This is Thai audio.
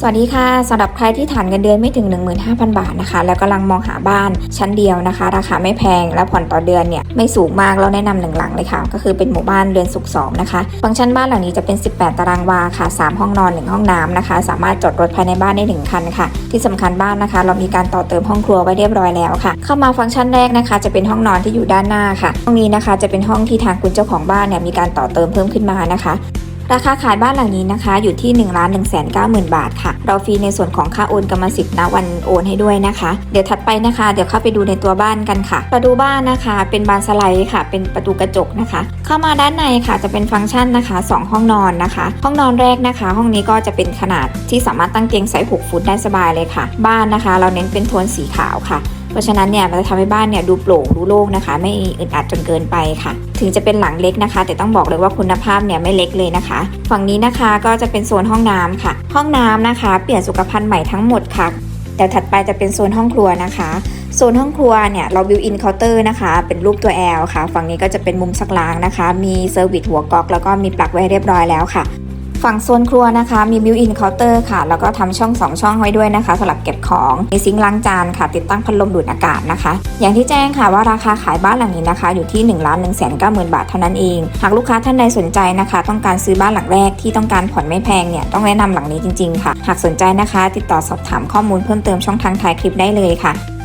สวัสดีค่ะสำหรับใครที่ฐานเงินเดือนไม่ถึง 15,000 บาทนะคะ แล้วกำลังมองหาบ้านชั้นเดียวนะคะ ราคาไม่แพงและผ่อนต่อเดือนเนี่ยไม่สูงมากเราแนะนำหนึ่งหลังเลยค่ะ ก็คือเป็นหมู่บ้านเรือนสุขสองนะคะฟังก์ชันบ้านหลังนี้จะเป็น 18 ตารางวาค่ะ 3 ห้องนอน 1 ห้องน้ำนะคะ สามารถจอดรถภายในบ้านได้หนึ่งคันค่ะ ที่สำคัญบ้านนะคะ เรามีการต่อเติมห้องครัวไว้เรียบร้อยแล้วค่ะ เข้ามาฟังก์ชันแรกนะคะ จะเป็นห้องนอนที่อยู่ด้านหน้าค่ะห้องนี้นะคะจะเป็นห้องที่ทางคุณเจ้าของบ้านเนี่ยมีการต่อเติมเพิ่มขึ้นมานะคะ ราคาขายบ้านหลังนี้นะคะ อยู่ที่1นึ่งล้านหนึ่งแสนเก้าหมื่นบาทค่ะ เราฟรีในส่วนของค่าโอนกรรมสิทธิ์ณวันโอนให้ด้วยนะคะ เดี๋ยวถัดไปนะคะ เดี๋ยวเข้าไปดูในตัวบ้านกันค่ะ ประตูบ้านนะคะ เป็นบานสไลด์ค่ะ เป็นประตูกระจกนะคะ เข้ามาด้านในค่ะ จะเป็นฟังก์ชันนะคะ 2 ห้องนอนนะคะ ห้องนอนแรกนะคะ ห้องนี้ก็จะเป็นขนาดที่สามารถตั้งเตียงไซส์6ฟุตได้สบายเลยค่ะ บ้านนะคะ เราเน้นเป็นโทนสีขาวค่ะ ราะฉะนั้นเนี่ยมันจะทำให้บ้านเนี่ยดูโปร่งดูโล่งนะคะ ไม่อึดอัดจนเกินไปค่ะ ถึงจะเป็นหลังเล็กนะคะ แต่ต้องบอกเลยว่าคุณภาพเนี่ยไม่เล็กเลยนะคะ ฝั่งนี้นะคะก็จะเป็นโซนห้องน้ำค่ะ ห้องน้ำนะคะ เปลี่ยนสุขภัณฑ์ใหม่ทั้งหมดค่ะเดี๋ยวถัดไปจะเป็นโซนห้องครัวนะคะ โซนห้องครัวเนี่ยเราบิวอินเคาน์เตอร์นะคะ เป็นรูปตัว L ค่ะ ฝั่งนี้ก็จะเป็นมุมซักล้างนะคะ มีเซอร์วิสหัวก๊อกแล้วก็มีปลั๊กไว้เรียบร้อยแล้วค่ะ ฝั่งโซนครัวนะคะ มีบิวอินเคาน์เตอร์ค่ะ แล้วก็ทำช่อง 2 ช่องไว้ด้วยนะคะสำหรับเก็บของ มีซิงค์ล้างจานค่ะ ติดตั้งพัดลมดูดอากาศนะคะ อย่างที่แจ้งค่ะว่าราคาขายบ้านหลังนี้นะคะ อยู่ที่1นึ่งล้านหนึ่งแสนเก้าหมื่นบาทเท่านั้นเอง หากลูกค้าท่านใดสนใจนะคะ ต้องการซื้อบ้านหลังแรกที่ต้องการผ่อนไม่แพงเนี่ยต้องแนะนำหลังนี้จริงๆค่ะ หากสนใจนะคะ ติดต่อสอบถามข้อมูลเพิ่มเติมช่องทางท้ายคลิปได้เลยค่ะ